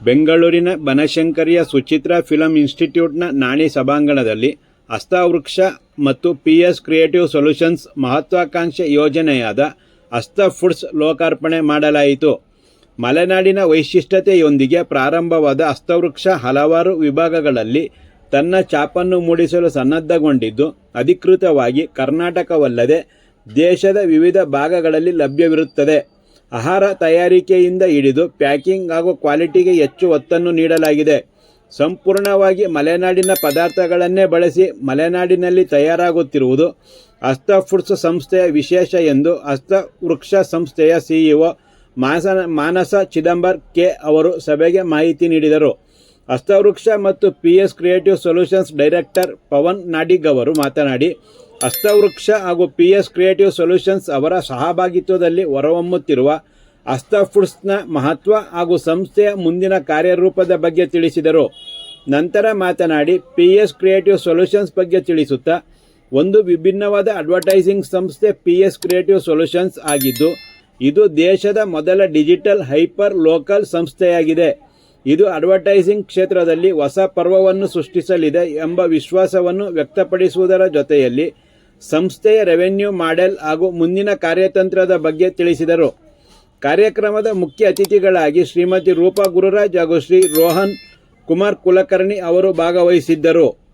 ಬೆಂಗಳೂರಿನ ಬನಶಂಕರಿಯ ಸುಚಿತ್ರ ಫಿಲಂ ಇನ್ಸ್ಟಿಟ್ಯೂಟ್ನ ನಾಣಿ ಸಭಾಂಗಣದಲ್ಲಿ ಹಸ್ತವೃಕ್ಷ ಮತ್ತು ಪಿ ಎಸ್ ಕ್ರಿಯೇಟಿವ್ ಸೊಲ್ಯೂಷನ್ಸ್ ಮಹತ್ವಾಕಾಂಕ್ಷೆ ಯೋಜನೆಯಾದ ಅಸ್ತ ಫುಡ್ಸ್ ಲೋಕಾರ್ಪಣೆ ಮಾಡಲಾಯಿತು. ಮಲೆನಾಡಿನ ವೈಶಿಷ್ಟ್ಯತೆಯೊಂದಿಗೆ ಪ್ರಾರಂಭವಾದ ಹಸ್ತವೃಕ್ಷ ಹಲವಾರು ವಿಭಾಗಗಳಲ್ಲಿ ತನ್ನ ಛಾಪನ್ನು ಮೂಡಿಸಲು ಸನ್ನದ್ಧಗೊಂಡಿದ್ದು, ಅಧಿಕೃತವಾಗಿ ಕರ್ನಾಟಕವಲ್ಲದೆ ದೇಶದ ವಿವಿಧ ಭಾಗಗಳಲ್ಲಿ ಲಭ್ಯವಿರುತ್ತದೆ. ಆಹಾರ ತಯಾರಿಕೆಯಿಂದ ಹಿಡಿದು ಪ್ಯಾಕಿಂಗ್ ಹಾಗೂ ಕ್ವಾಲಿಟಿಗೆ ಹೆಚ್ಚು ಒತ್ತನ್ನು ನೀಡಲಾಗಿದೆ. ಸಂಪೂರ್ಣವಾಗಿ ಮಲೆನಾಡಿನ ಪದಾರ್ಥಗಳನ್ನೇ ಬಳಸಿ ಮಲೆನಾಡಿನಲ್ಲಿ ತಯಾರಾಗುತ್ತಿರುವುದು ಹಸ್ತ ಫುಡ್ಸ್ ಸಂಸ್ಥೆಯ ವಿಶೇಷ ಎಂದು ಹಸ್ತ ವೃಕ್ಷ ಸಂಸ್ಥೆಯ ಸಿಇಒ ಮಾಸನ ಮಾನಸ ಚಿದಂಬರ್ ಕೆ ಅವರು ಸಭೆಗೆ ಮಾಹಿತಿ ನೀಡಿದರು. ಹಸ್ತವೃಕ್ಷ ಮತ್ತು P S creative solutions director Pavan Nadig ಅವರು ಮಾತನಾಡಿ ಹಸ್ತವೃಕ್ಷ ಹಾಗೂ ಪಿ ಎಸ್ ಕ್ರಿಯೇಟಿವ್ ಸೊಲ್ಯೂಷನ್ಸ್ ಅವರ ಸಹಭಾಗಿತ್ವದಲ್ಲಿ ಹೊರಹೊಮ್ಮುತ್ತಿರುವ ಹಸ್ತ ಫುಡ್ಸ್ನ ಮಹತ್ವ ಹಾಗೂ ಸಂಸ್ಥೆಯ ಮುಂದಿನ ಕಾರ್ಯರೂಪದ ಬಗ್ಗೆ ತಿಳಿಸಿದರು. ನಂತರ ಮಾತನಾಡಿ ಪಿ ಎಸ್ ಕ್ರಿಯೇಟಿವ್ ಸೊಲ್ಯೂಷನ್ಸ್ ಬಗ್ಗೆ ತಿಳಿಸುತ್ತಾ, ಒಂದು ವಿಭಿನ್ನವಾದ ಅಡ್ವರ್ಟೈಸಿಂಗ್ ಸಂಸ್ಥೆ ಪಿ ಎಸ್ ಕ್ರಿಯೇಟಿವ್ ಸೊಲ್ಯೂಷನ್ಸ್ ಆಗಿದ್ದು, ಇದು ದೇಶದ ಮೊದಲ ಡಿಜಿಟಲ್ ಹೈಪರ್ ಲೋಕಲ್ ಸಂಸ್ಥೆಯಾಗಿದೆ. ಇದು ಅಡ್ವರ್ಟೈಸಿಂಗ್ ಕ್ಷೇತ್ರದಲ್ಲಿ ಹೊಸ ಪರ್ವವನ್ನು ಸೃಷ್ಟಿಸಲಿದೆ ಎಂಬ ವಿಶ್ವಾಸವನ್ನು ವ್ಯಕ್ತಪಡಿಸುವುದರ ಜೊತೆಯಲ್ಲಿ ಸಂಸ್ಥೆಯ ರೆವೆನ್ಯೂ ಮಾಡೆಲ್ ಹಾಗೂ ಮುಂದಿನ ಕಾರ್ಯತಂತ್ರದ ಬಗ್ಗೆ ತಿಳಿಸಿದರು. ಕಾರ್ಯಕ್ರಮದ ಮುಖ್ಯ ಅತಿಥಿಗಳಾಗಿ ಶ್ರೀಮತಿ ರೂಪಾ ಗುರುರಾಜ್ ಹಾಗೂ ಶ್ರೀ ರೋಹನ್ ಕುಮಾರ್ ಕುಲಕರ್ಣಿ ಅವರು ಭಾಗವಹಿಸಿದ್ದರು.